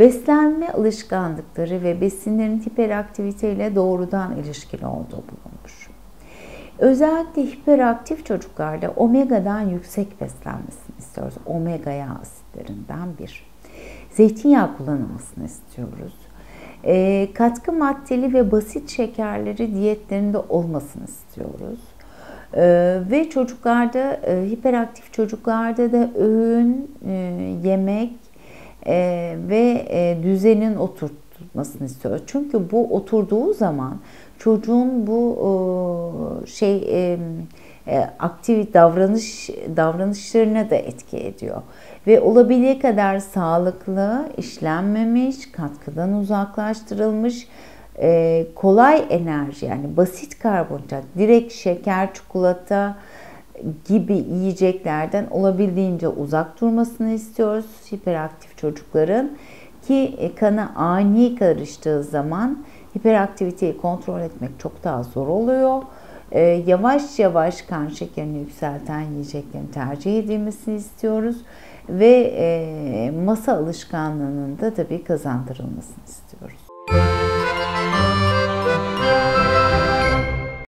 beslenme alışkanlıkları ve besinlerin hiperaktivite ile doğrudan ilişkili olduğu bulunmuş. Özellikle hiperaktif çocuklarda omega'dan yüksek beslenmesini istiyoruz. Omega yağ asitlerinden bir. Zeytinyağı kullanılmasını istiyoruz. E, katkı maddeli ve basit şekerleri diyetlerinde olmasını istiyoruz. E, ve çocuklarda, e, hiperaktif çocuklarda da öğün, e, yemek e, ve e, düzenin oturtmasını istiyoruz. Çünkü bu oturduğu zaman çocuğun bu e, şey e, aktif davranış davranışlarına da etki ediyor ve olabildiği kadar sağlıklı, işlenmemiş, katkıdan uzaklaştırılmış e, kolay enerji yani basit karbonhidrat, direkt şeker, çikolata gibi yiyeceklerden olabildiğince uzak durmasını istiyoruz hiperaktif çocukların ki e, kana ani karıştığı zaman hiperaktiviteyi kontrol etmek çok daha zor oluyor. Ee, yavaş yavaş kan şekerini yükselten yiyeceklerin tercih edilmesini istiyoruz ve e, masa alışkanlığının da tabii kazandırılmasını istiyoruz.